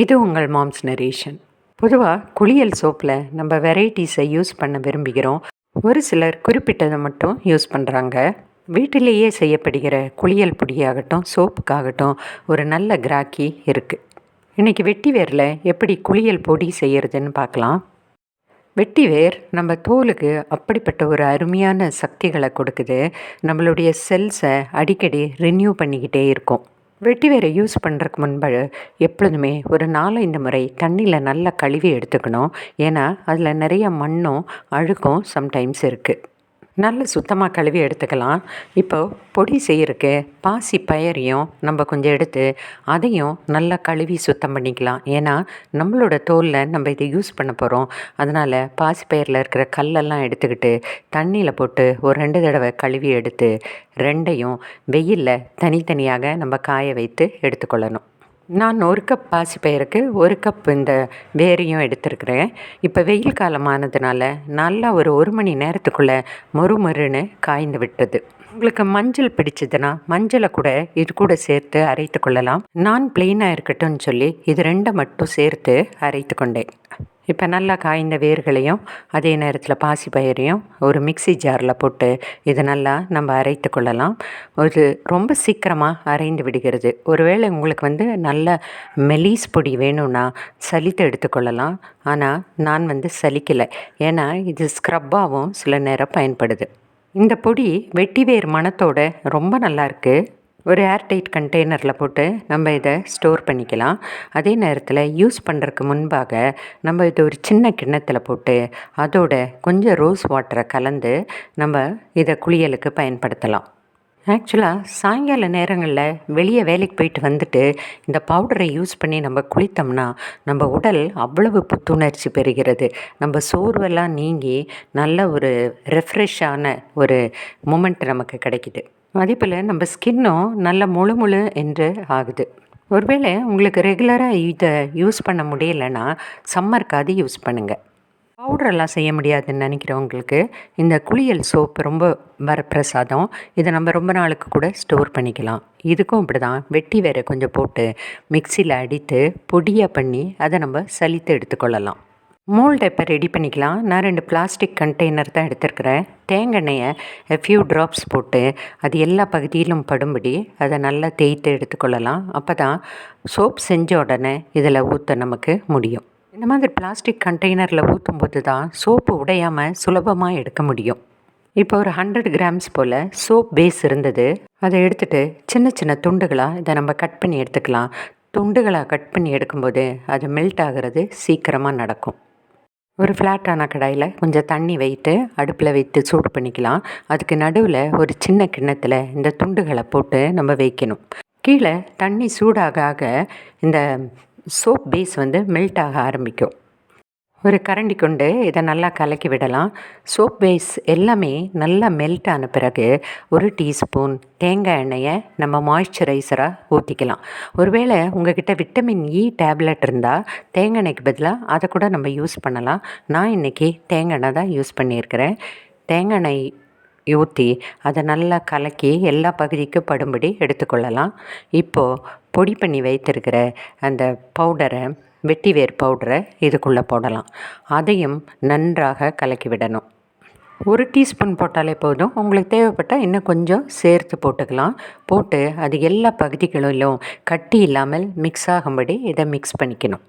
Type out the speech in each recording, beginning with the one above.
இது உங்கள் moms narration. பொதுவாக குளியல் சோப்பில் நம்ம வெரைட்டிஸை யூஸ் பண்ண விரும்புகிறோம். ஒரு சிலர் குறிப்பிட்டதை மட்டும் யூஸ் பண்ணுறாங்க வீட்டிலேயே செய்யப்படுகிற குளியல் பொடியாகட்டும் சோப்புக்காகட்டும் ஒரு நல்ல கிராக்கி இருக்குது இன்றைக்கி வெட்டி வேரில் எப்படி குளியல் பொடி செய்கிறதுன்னு பார்க்கலாம். வெட்டி வேர் நம்ம தோலுக்கு அப்படிப்பட்ட ஒரு அருமையான சக்திகளை கொடுக்குது. நம்மளுடைய செல்ஸை அடிக்கடி ரினியூ பண்ணிக்கிட்டே இருக்கும். வெட்டி வேரை யூஸ் பண்ணுறதுக்கு முன்பு எப்பொழுதுமே ஒரு நாலஞ்சு முறை தண்ணியில் நல்லா கழுவி எடுத்துக்கணும். ஏன்னா அதில் நிறைய மண்ணும் அழுக்கும் சம்டைம்ஸ் இருக்குது நல்ல சுத்தமாக கழுவி எடுத்துக்கலாம். இப்போ பொடி செய்யறதுக்கு பாசி பயரையும் நம்ம கொஞ்சம் எடுத்து அதையும் நல்லா கழுவி சுத்தம் பண்ணிக்கலாம். ஏன்னா நம்மளோட தோலில் நம்ம இதை யூஸ் பண்ண போகிறோம் அதனால் பாசி பயிரில் இருக்கிற கல்லெல்லாம் எடுத்துக்கிட்டு தண்ணியில் போட்டு ஒரு ரெண்டு தடவை கழுவி எடுத்து ரெண்டையும் வெயிலில் தனித்தனியாக நம்ம காய வைத்து எடுத்துக்கொள்ளணும். நான் ஒரு கப் பாசிப்பயிருக்கு ஒரு கப் இந்த வேரையும் எடுத்துருக்கிறேன். இப்போ வெயில் காலமானதுனால நல்லா ஒரு ஒரு மணி நேரத்துக்குள்ளே மொறு மொறுன்னு காய்ந்து விட்டது. உங்களுக்கு மஞ்சள் பிடிச்சதுன்னா மஞ்சளை கூட இது கூட சேர்த்து அரைத்து கொள்ளலாம். நான் பிளெயினாக இருக்கட்டும்னு சொல்லி இது ரெண்டை மட்டும் சேர்த்து அரைத்து கொண்டேன். இப்போ நல்லா காய்ந்த வேர்களையும் அதே நேரத்தில் பாசி பயிரையும் ஒரு மிக்சி ஜாரில் போட்டு இது நல்லா நம்ம அரைத்து கொள்ளலாம். ஒரு ரொம்ப சீக்கிரமாக அரைந்து விடுகிறது. ஒருவேளை உங்களுக்கு வந்து நல்ல மெலீஸ் பொடி வேணும்னா சலித்து எடுத்துக்கொள்ளலாம் ஆனால் நான் வந்து சலிக்கலை. ஏன்னா இது ஸ்க்ரப்பாகவும் சில நேரம் பயன்படுது. இந்த பொடி வெட்டிவேர் மணத்தோட ரொம்ப நல்லா இருக்குது ஒரு ஏர்டைட் கண்டெய்னரில் போட்டு நம்ம இதை ஸ்டோர் பண்ணிக்கலாம். அதே நேரத்தில் யூஸ் பண்ணுறதுக்கு முன்பாக நம்ம இதை ஒரு சின்ன கிண்ணத்தில் போட்டு அதோட கொஞ்சம் ரோஸ் வாட்டரை கலந்து நம்ம இதை குளியலுக்கு பயன்படுத்தலாம். ஆக்சுவலாக சாயங்கால நேரங்களில் வெளியே வேலைக்கு போயிட்டு வந்துட்டு இந்த பவுடரை யூஸ் பண்ணி நம்ம குளித்தோம்னா நம்ம உடல் அவ்வளவு புத்துணர்ச்சி பெறுகிறது. நம்ம சோர்வெல்லாம் நீங்கி நல்ல ஒரு ரெஃப்ரெஷ்ஷான ஒரு மூமெண்ட் நமக்கு கிடைக்கிது. அதே போல் நம்ம ஸ்கின்னும் நல்ல முழு முழு என்று ஆகுது. ஒருவேளை உங்களுக்கு ரெகுலராக இதை யூஸ் பண்ண முடியலைன்னா சம்மருக்காவது யூஸ் பண்ணுங்கள் பவுடரெல்லாம் செய்ய முடியாதுன்னு நினைக்கிறவங்களுக்கு இந்த குளியல் சோப்பு ரொம்ப வரப்பிரசாதம். இதை நம்ம ரொம்ப நாளுக்கு கூட ஸ்டோர் பண்ணிக்கலாம். இதுக்கும் இப்படி தான் வெட்டி வேற கொஞ்சம் போட்டு மிக்சியில் அடித்து பொடியாக பண்ணி அதை நம்ம சலித்து எடுத்துக்கொள்ளலாம். மோல்டை இப்போ ரெடி பண்ணிக்கலாம். நான் ரெண்டு பிளாஸ்டிக் கண்டெய்னர் தான் எடுத்துருக்கிறேன். தேங்காய்யை ஃபியூ ட்ராப்ஸ் போட்டு அது எல்லா பகுதியிலும் படும்படி அதை நல்லா தேய்த்து எடுத்துக்கொள்ளலாம். அப்போ தான் சோப் செஞ்ச உடனே இதில் ஊற்ற நமக்கு முடியும். இந்த மாதிரி பிளாஸ்டிக் கண்டெய்னரில் ஊற்றும் போது தான் சோப்பு உடையாமல் சுலபமாக எடுக்க முடியும். இப்போ ஒரு ஹண்ட்ரட் கிராம்ஸ் போல் சோப் பேஸ் இருந்தது. அதை எடுத்துகிட்டு சின்ன சின்ன துண்டுகளாக இதை நம்ம கட் பண்ணி எடுத்துக்கலாம். துண்டுகளாக கட் பண்ணி எடுக்கும்போது அது மெல்ட் ஆகிறது சீக்கிரமாக நடக்கும். ஒரு ஃப்ளாட்டான கடாயில் கொஞ்சம் தண்ணி வைத்து அடுப்பில் வைத்து சூடு பண்ணிக்கலாம். அதுக்கு நடுவில் ஒரு சின்ன கிண்ணத்தில் இந்த துண்டுகளை போட்டு நம்ம வைக்கணும். கீழே தண்ணி சூடாக ஆக இந்த சோப் பேஸ் வந்து மெல்ட் ஆக ஆரம்பிக்கும். ஒரு கரண்டி கொண்டு இதை நல்லா கலக்கி விடலாம். சோப் பேஸ் எல்லாமே நல்லா மெல்ட் ஆன பிறகு ஒரு டீஸ்பூன் தேங்காய் எண்ணெயை நம்ம மாய்ஸ்சரைசராக ஊற்றிக்கலாம் ஒருவேளை உங்ககிட்ட விட்டமின் இ டேப்லெட் இருந்தால் தேங்காய் எண்ணெய்க்கு பதிலாக அதை கூட நம்ம யூஸ் பண்ணலாம். நான் இன்றைக்கி தேங்காய் எண்ணெய் தான் யூஸ் பண்ணியிருக்கிறேன். தேங்காய் எண்ணெய் ஊற்றி அதை நல்லா கலக்கி எல்லா பகுதிக்கும் படும்படி எடுத்துக்கொள்ளலாம். இப்போது பொடி பண்ணி வைத்திருக்கிற அந்த பவுடரை வெட்டிவேர் பவுடரை இதுக்குள்ளே போடலாம். அதையும் நன்றாக கலக்கி விடணும். ஒரு டீஸ்பூன் போட்டாலே போதும். உங்களுக்கு தேவைப்பட்டால் இன்னும் கொஞ்சம் சேர்த்து போட்டுக்கலாம். போட்டு அது எல்லா பகுதிகளிலும் கட்டி இல்லாமல் மிக்ஸ் ஆகும்படி இதை மிக்ஸ் பண்ணிக்கணும்.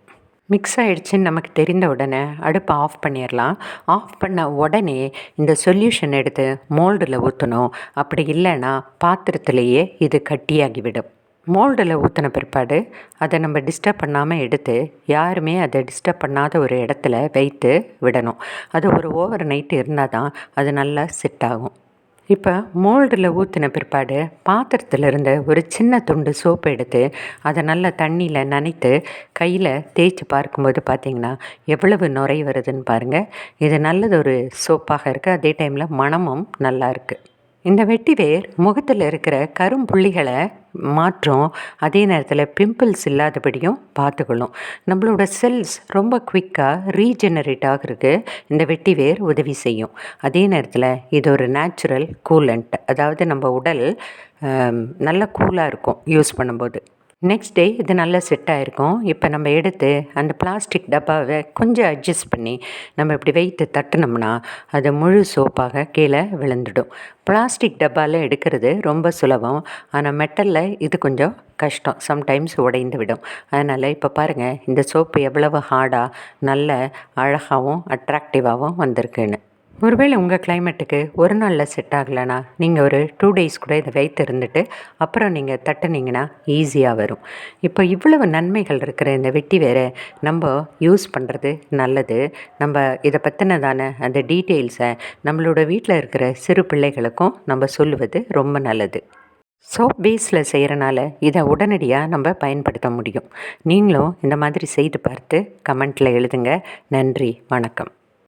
மிக்ஸ் ஆகிடுச்சின்னு நமக்கு தெரிந்த உடனே அடுப்பை ஆஃப் பண்ணிடலாம். ஆஃப் பண்ண உடனே இந்த சொல்யூஷன் எடுத்து மோல்டில் ஊற்றணும் அப்படி இல்லைன்னா பாத்திரத்திலேயே இது கட்டியாகிவிடும். மோல்டில் ஊற்றின பிற்பாடு அதை நம்ம டிஸ்டர்ப் பண்ணாமல் எடுத்து யாருமே அதை டிஸ்டர்ப் பண்ணாத ஒரு இடத்துல வைத்து விடணும். அது ஒரு ஓவர் நைட்டு இருந்தால் தான் அது நல்லா செட் ஆகும். இப்போ மோல்டில் ஊற்றின பிற்பாடு பாத்திரத்தில் இருந்த ஒரு சின்ன துண்டு சோப்பு எடுத்து அதை நல்லா தண்ணியில் நனைத்து கையில் தேய்ச்சி பார்க்கும்போது பார்த்திங்கன்னா எவ்வளவு நுரை வருதுன்னு பாருங்கள் இது நல்லது ஒரு சோப்பாக இருக்குது அதே டைமில் மனமும் நல்லா இருக்குது இந்த வெட்டி வேர் முகத்தில் இருக்கிற கரும்புள்ளிகளை மாற்றும் அதே நேரத்தில் பிம்பிள்ஸ் இல்லாதபடியும் பார்த்துக்கணும் நம்மளோட செல்ஸ் ரொம்ப குவிக்காக ரீஜெனரேட் ஆகிறதுக்கு இந்த வெட்டி வேர் உதவி செய்யும். அதே நேரத்தில் இது ஒரு நேச்சுரல் கூலண்ட் அதாவது நம்ம உடல் நல்ல கூலாக இருக்கும் யூஸ் பண்ணும்போது. நெக்ஸ்ட் டே இது நல்லா செட் ஆகிருக்கும் இப்போ நம்ம எடுத்து அந்த பிளாஸ்டிக் டப்பாவை கொஞ்சம் அட்ஜஸ்ட் பண்ணி நம்ம இப்படி வைத்து தட்டினோம்னா அது முழு சோப்பாக கீழே விழுந்துடும். பிளாஸ்டிக் டப்பாவில் எடுக்கிறது ரொம்ப சுலபம். ஆனால் மெட்டலில் இது கொஞ்சம் கஷ்டம். சம்டைம்ஸ் உடைந்து விடும். அதனால் இப்போ பாருங்கள் இந்த சோப்பு எவ்வளவு ஹார்டாக நல்ல அழகாகவும் அட்ராக்டிவாகவும் வந்திருக்குன்னு. ஒருவேளை உங்கள் கிளைமேட்டுக்கு ஒரு நாளில் செட் ஆகலைன்னா நீங்கள் ஒரு டூ டேஸ் கூட இதை வைத்து இருந்துட்டு அப்புறம் நீங்கள் தட்டுனீங்கன்னா ஈஸியாக வரும். இப்போ இவ்வளவு நன்மைகள் இருக்கிற இந்த வெட்டி வேற நம்ம யூஸ் பண்ணுறது நல்லது. நம்ம இதை பற்றினதான அந்த டீட்டெயில்ஸை நம்மளோட வீட்டில் இருக்கிற சிறு பிள்ளைகளுக்கும் நம்ம சொல்லுவது ரொம்ப நல்லது. சோப் பேஸில் செய்கிறனால இதை உடனடியாக நம்ம பயன்படுத்த முடியும். நீங்களும் இந்த மாதிரி செய்து பார்த்து கமெண்ட்டில் எழுதுங்க. நன்றி வணக்கம்.